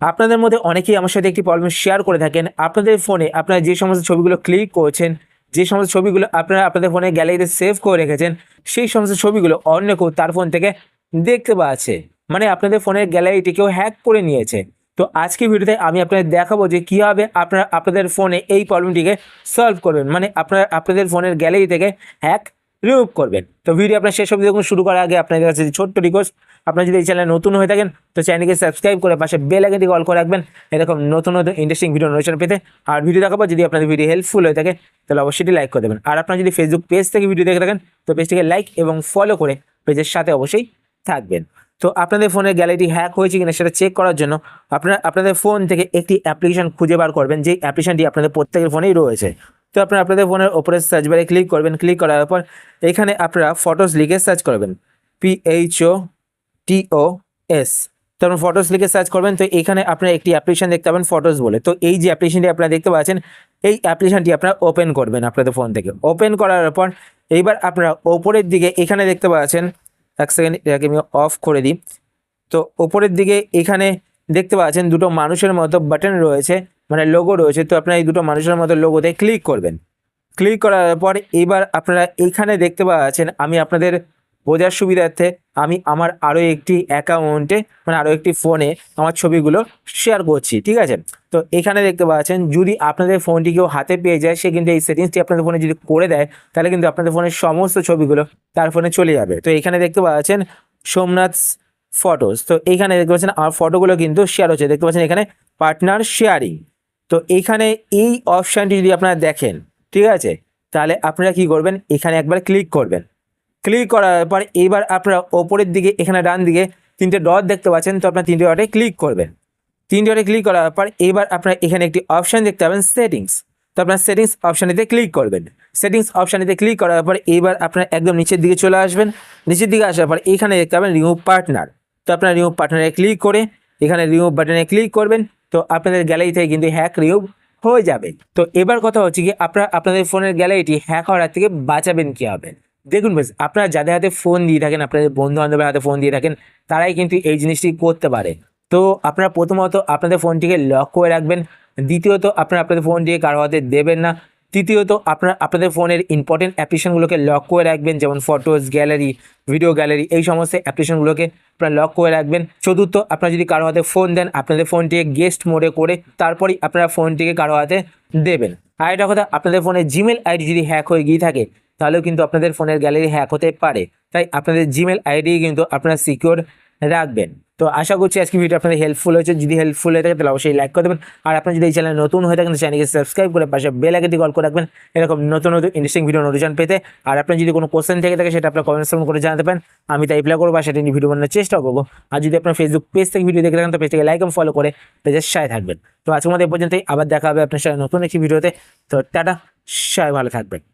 আপনাদের মধ্যে অনেকেই আমার সাথে একটি প্রবলেম শেয়ার করে থাকেন। আপনাদের ফোনে আপনারা যে সমস্ত ছবিগুলো ক্লিক করছেন, যে সমস্ত ছবিগুলো আপনারা আপনাদের ফোনে গ্যালারিতে সেভ করে রেখেছেন, সেই সমস্ত ছবিগুলো অন্য কেউ তার ফোন থেকে দেখতে পাচ্ছে। মানে আপনাদের ফোনের গ্যালারিটি কেউ হ্যাক করে নিয়েছে। তো আজকে ভিডিওতে আমি আপনাদের দেখাবো যে কীভাবে আপনারা আপনাদের ফোনে এই প্রবলেমটিকে সলভ করবেন। মানে আপনারা আপনাদের ফোনের গ্যালারি থেকে হ্যাক রিমুভ করবেন। তো ভিডিও আপনার শেষ অবধি দেখুন, শুরু করার আগে আপনাদের কাছে ছোট্ট রিকোয়েস্ট আপনার যদি এই চ্যানেলে নতুন হয়ে থাকেন, তো চ্যানেলকে সাবস্ক্রাইব করে পাশে বেল আইকনটি কল করে রাখবেন। এরকম নতুন নতুন ইন্টারেস্টিং ভিডিও নোটিফিকেশন পেতে। আর ভিডিও দেখাবো, যদি আপনাদের ভিডিও হেল্পফুল হয়ে থাকে, তাহলে অবশ্যই লাইক করে দেবেন। আর আপনারা যদি ফেসবুক পেজ থেকে ভিডিও দেখে থাকেন, তো পেজটিকে লাইক এবং ফলো করে পেজের সাথে অবশ্যই থাকবেন। তো আপনাদের ফোনের গ্যালারি হ্যাক হয়েছে কিনা সেটা চেক করার জন্য আপনারা, আপনাদের ফোন থেকে একটি অ্যাপ্লিকেশন খুঁজে বার করবেন, যেই অ্যাপ্লিকেশনটি আপনাদের প্রত্যেকের ফোনেই রয়েছে। তো আপনারা আপনাদের ফোনের ওপরে সার্চ বারে ক্লিক করবেন ক্লিক করার পর এখানে আপনারা ফটোস লিখে সার্চ করবেন। P H O T O S তো আপনার ফটোস লিখে সার্চ করবেন, তো এখানে আপনারা একটি অ্যাপ্লিকেশন দেখতে পাবেন ফটোস বলে। তো এই যে অ্যাপ্লিকেশনটি আপনারা দেখতে পাচ্ছেন, এই অ্যাপ্লিকেশনটি আপনারা ওপেন করবেন আপনাদের ফোন থেকে। ওপেন করার পর এইবার আপনারা ওপরের দিকে এখানে দেখতে পাচ্ছেন, এক সেকেন্ড এটাকে আমি অফ করে দিই। তো ওপরের দিকে এখানে দেখতে পাচ্ছেন দুটো মানুষের মতো বাটন রয়েছে। মানে লোগো রয়েছে, তো আপনারা এই দুটো মানুষের মতো লোগোতে ক্লিক করবেন। ক্লিক করার পর এবার আপনারা এখানে দেখতে পাচ্ছেন, আমি আপনাদের বোঝার সুবিধার্থে আমি আমার আরও একটি অ্যাকাউন্টে মানে আরও একটি ফোনে আমার ছবিগুলো শেয়ার করছি, ঠিক আছে? তো এখানে দেখতে পাচ্ছেন, যদি আপনাদের ফোনটি কেউ হাতে পেয়ে যায়, সে কিন্তু এই সেটিংসটি আপনাদের ফোনে যদি করে দেয়, তাহলে কিন্তু আপনাদের ফোনের সমস্ত ছবিগুলো তার ফোনে চলে যাবে। তো এখানে দেখতে পাচ্ছেন, সোমনাথ ফটোস তো এইখানে দেখতে পাচ্ছেন, আমার ফটোগুলো কিন্তু শেয়ার হচ্ছে। দেখতে পাচ্ছেন এখানে পার্টনার শেয়ারিং তো এইখানে এই অপশানটি যদি আপনারা দেখেন, ঠিক আছে? তাহলে আপনারা কি করবেন? এখানে একবার ক্লিক করবেন। ক্লিক করার পর এইবার আপনারা ওপরের দিকে, এখানে ডান দিকে তিনটে ডট দেখতে পাচ্ছেন, তো আপনার তিনটে ডটে ক্লিক করবেন। তিনটে ডটে ক্লিক করার পর এবার আপনারা এখানে একটি অপশান দেখতে পাবেন সেটিংস তো আপনার সেটিংস অপশানেতে ক্লিক করবেন। সেটিংস অপশানেতে ক্লিক করার পর এবার আপনার একদম নিচের দিকে চলে আসবেন। নিচের দিকে আসার পর এখানে দেখতে পাবেন রিমুভ পার্টনার তো আপনার রিমুভ পার্টনারে ক্লিক করে এখানে রিমুভ বাটনে ক্লিক করবেন। তো আপনাদের গ্যালারিতে কিন্তু হ্যাক রিমুভ হয়ে যাবে। তো এবার কথা হচ্ছে কি, আপনারা আপনাদের ফোনের গ্যালারিটি হ্যাক হওয়ার থেকে বাঁচাবেন কী হবে দেখুন বেশ আপনারা যাদের হাতে ফোন দিয়ে থাকেন, আপনাদের বন্ধু বান্ধবের হাতে ফোন দিয়ে থাকেন, তারাই কিন্তু এই জিনিসটি করতে পারে। তো আপনারা প্রথমত আপনাদের ফোনটিকে লক করে রাখবেন। দ্বিতীয়ত, আপনারা আপনাদের ফোনটিকে কারও হাতে দেবেন না। তৃতীয়ত, আপনার, আপনাদের ফোনের ইম্পর্টেন্ট অ্যাপ্লিকেশনগুলোকে লক করে রাখবেন, যেমন ফটোস গ্যালারি ভিডিও গ্যালারি এই সমস্ত অ্যাপ্লিকেশনগুলোকে আপনারা লক করে রাখবেন। চতুর্থ, আপনারা যদি কারও হাতে ফোন দেন, আপনাদের ফোনটিকে গেস্ট মোডে করে তারপরেই আপনারা ফোনটিকে কারও হাতে দেবেন। আর একটা কথা, আপনাদের ফোনে জিমেল আইডি যদি হ্যাক হয়ে গিয়ে থাকে, তাহলেও কিন্তু আপনাদের ফোনের গ্যালারি হ্যাক হতে পারে। তাই আপনাদের জিমেল আইডি কিন্তু আপনারা সিকিওর রাখবেন। তো আশা করছি আজকে ভিডিও আপনাদের হেল্পফুল হয়েছে। যদি হেল্পফুল হয়ে থাকে, তাহলে অবশ্যই লাইক করে দেবেন। আর আপনার যদি এই চ্যানেল নতুন হয়ে থাকেন চ্যানেলকে সাবস্ক্রাইব করে পাশে বেল আইকনটি কল করে রাখবেন। এরকম নতুন নতুন ইন্টারেস্টিং ভিডিও নোটিফিকেশন পেতে। আর আপনার যদি কোনো কোশ্চেন থেকে থাকে, সেটা আপনার কমেন্ট করে জানাতে পারেন। আমি তাই রিপ্লাই করব, সেটা নিয়ে ভিডিও বানানোর চেষ্টা করব। আর যদি আপনার ফেসবুক পেজ থেকে ভিডিও দেখে থাকেন, তো পেজটাকে লাইক এবং ফলো করে পেজের সাথে থাকবেন। তো আজকের মধ্যে এই পর্যন্তই। আবার দেখা হবে আপনার সাথে নতুন একটি ভিডিওতে তো টাটা, সবাই ভালো থাকবেন।